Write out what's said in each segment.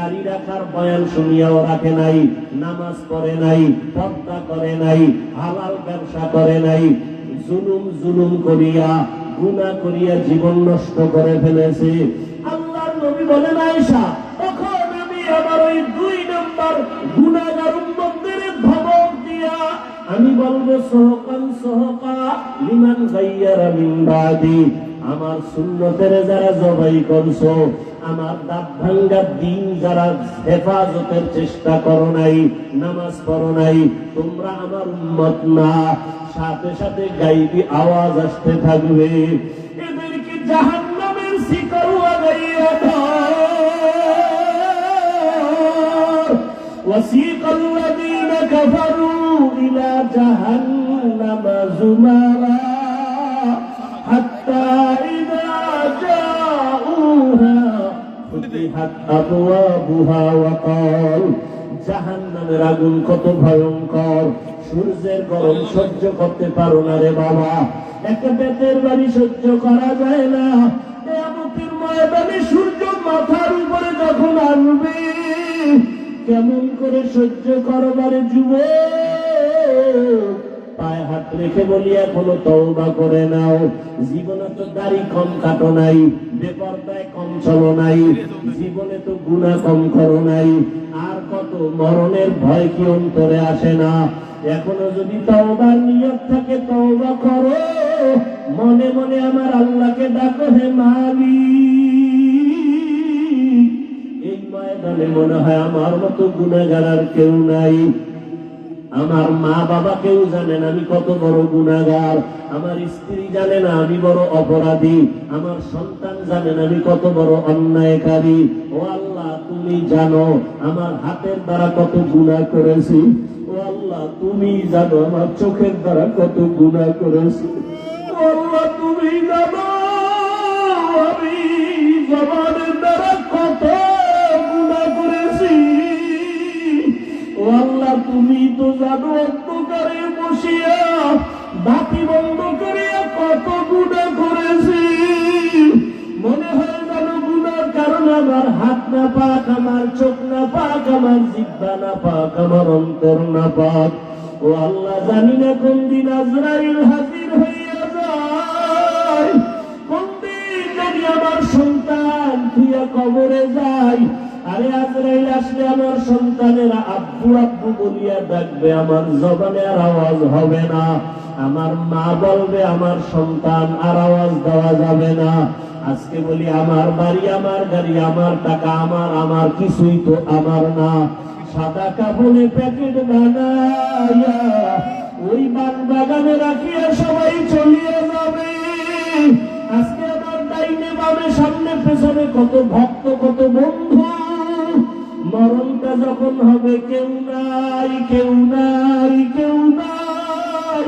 দাড়ি রাখার বয়ান শুনিয়াও রাখে নাই, নামাজ পড়ে নাই পদ্মা করে নাই, হালাল ব্যবসা করে নাই, জুলুম জুলুম করিয়া গুণা করিয়া জীবন নষ্ট করে ফেলেছে। আল্লাহর নবী বলেন, আয়েশা, তখন আমি আমার ওই দুই নম্বর দিয়া আমি বলবো সহকান সহকা লিমান গাইয়ারা মিন বাদি আমার সুন্নতের যারা জবাই করছো আমার দাঁত ভাঙ্গার দিন যারা হেফাজতের চেষ্টা করো নাই নামাজ পড়ো নাই তোমরা আমার উন্মত না সাথে সাথে গাইবি আওয়াজ আসতে থাকবে এদেরকে জাহান নামের শিকড় লাগাইয়া দাও وسيق الذين كفروا إلى جهنم زمرا حتى إذا جاءوها فتحت أبوابها وقال জাহান্নামের আগুন কত ভয়ঙ্কর সূর্যের গরম সহ্য করতে পারো না রে বাবা একটা বেতের বাড়ি সহ্য করা যায় না কেয়ামতের ময়দানে সূর্য মাথার উপরে যখন আনবে কেমন করে সহ্য করবারে যুব পায়ে হাত রেখে বলি, এখনও তওবা করে নাও। জীবনে তো দাড়ি কম কাটো নাই, বেপরদায় কম চলো নাই, জীবনে তো গুণা কম করো নাই। আর কত মরণের ভয় কি অন্তরে আসে না? এখনও যদি তওবার নিয়ত থাকে, তওবা করো। মনে মনে আমার আল্লাহকে ডাকো, হে মালিক। এই ময়দানে মনে হয় আমার মতো গুণাগার আর কেউ নাই। আমার মা বাবা কেউ জানেন আমি কত বড় গুণাগার। আমার স্ত্রী জানে না, আমি বড় অপরাধী। আমার সন্তান জানেন আমি কত বড় অন্যায়কারী। ও আল্লাহ, তুমি জানো, আমার হাতের দ্বারা কত গুণা করেছি। ও আল্লাহ, তুমি জানো, আমার চোখের দ্বারা কত গুণা করেছি। তুমি জানো, আমি জবানের দ্বারা কত তুমি তো জানো অন্ধকারে বসিয়া, বাতি বন্ধ করিয়া কত গুণা করেছি। মনে হয় জানো গুণার কারণ আমার হাত না পাক, আমার চোখ না পাক, আমার জিব্বা না পাক, আমার অন্তর না পাক। ও আল্লাহ, জানি না কোন দিন আজরাইল হাজির হইয়া যায়। কোন দিন আমার সন্তান কবরে যায় আরে আজরাইল আসলে আমার সন্তানেরা আব্বু আব্বু বলিয়া ডাকবে, আমার জবানে আর আওয়াজ হবে না। আমার মা বলবে, আমার সন্তান আর আওয়াজ দেওয়া যাবে না। আজকে বলি, আমার বাড়ি, আমার গাড়ি, আমার টাকা, আমার আমার কিছুই তো আমার না। সাদা কাপড়ে প্যাকেট বানাইয়া ওই বাগ বাগানে রাখিয়া কত ভক্ত, কত বন্ধু। মরণটা যখন হবে, কেউ নাই কেউ নাই কেউ নাই।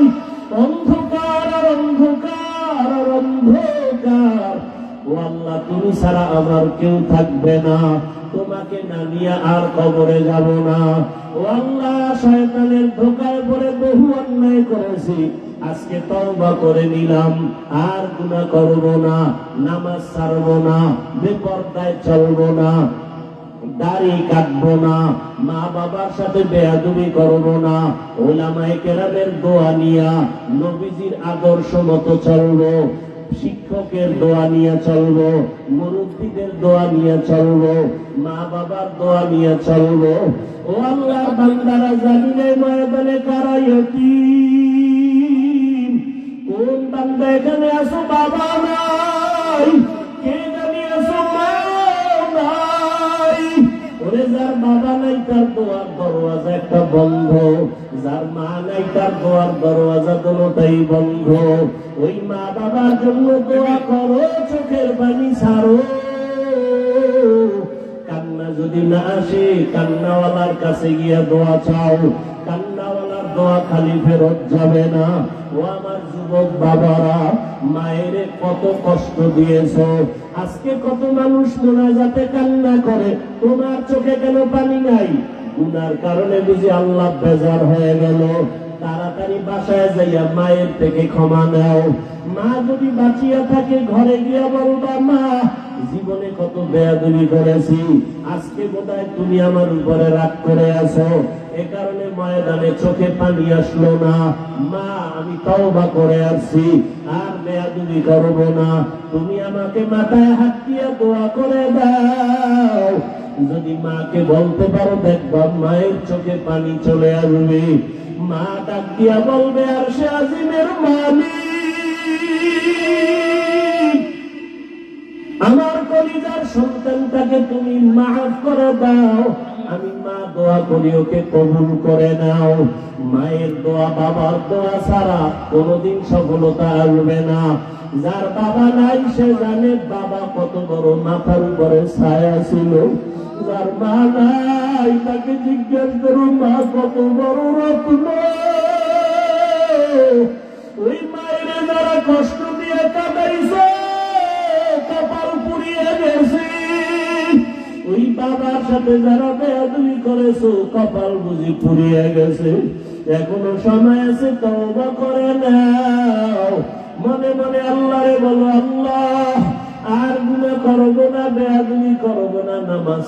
অন্ধকার অন্ধকার অন্ধকার। ও আল্লাহ, তুমি ছাড়া আমার কেউ থাকবে না। তোমাকে না নিয়ে আর কবরে যাব না। ও আল্লাহ, শয়তানের ধোকায় পড়ে বহু অন্যায় করেছি। আজকে তওবা করে নিলাম, আর গুনাহ করব না, নামাজ ছাড়ব না, বেপরদায় চলব না, দাড়ি কাটবো না মা বাবার সাথে বেয়াদুবি করব না, ওলামায়ে কেরামের দোয়া নিয়া নবীজির আদর্শ মতো চলবো। শিক্ষকের দোয়া নিয়ে চলবো, মুরব্বীদের দোয়া নিয়ে চলবো, মা বাবার দোয়া নিয়ে চলবো। ও আল্লাহর বান্দারা জানিলে ময়দানে কারাইতি কোন বান্দা এখানে আসো ওরে যার বাবা নাই, তার দোয়ার দরওয়াজা একটা বন্ধ। যার মা নাই, তার দোয়ার দরওয়াজা দুটোটাই বন্ধ। ওই মা বাবার জন্য দোয়া করো, চোখের পানি ছাড়ো। কান্না যদি না আসে, কান্নাওয়ালার কাছে গিয়া দোয়া চাও। কান্নাওয়ালার দোয়া খালি ফেরত যাবে না। ও আমার যুবক বাবারা, মায়ের কত কষ্ট দিয়েছ। আজকে কত মানুষ মোনাজাতে কান্না করে, তোমার চোখে কেন পানি নাই? গুনার কারণে বুঝি আল্লাহ বেজার হয়ে গেল। তাড়াতাড়ি বাসায় যাইয়া মায়ের থেকে ক্ষমা নাও। মা যদি বাঁচিয়া থাকে, ঘরে গিয়া বলবা, মা, জীবনে কত বেয়াদবি করেছি। আজকে বোধহয় তুমি আমার উপরে রাগ করে আছো। কারণে ময়দানে চোখে পানি আসলো না। মা, আমি করে আসছি। আর করব না। তুমি আমাকে মাথায় হাত দিয়ে দোয়া করে দাও। যদি মাকে বলতে পারো, দেখবা মায়ের চোখে পানি চলে আসবে। মা ডাক দিয়া বলবে, আর সে আজিমের মালিক আমার কলিজার সন্তানটাকে তুমি মাফ করে দাও। আমি মা দোয়া করি, ওকে কবুল করে নাও। মায়ের দোয়া, বাবার দোয়া ছাড়া কোনোদিন সফলতা আসবে না। যার বাবা নাই, সে জানে বাবা কত বড় মাথার উপরে ছায়া ছিল। যার মা নাই, তাকে জিজ্ঞেস করুন মা, কত বড় রত্ন ওই মায়ের যারা কষ্ট দিয়ে কাটাইছে বাবার সাথে যারা বেয়াদুমি করেছ, কপাল বুঝি পুড়িয়ে গেছে। এখনও সময় আছে, তওবা করে নাও। মনে মনে আল্লাহরে বলো, আল্লাহ, আর গুণা করব না বেয়াদুমি করব না, নামাজ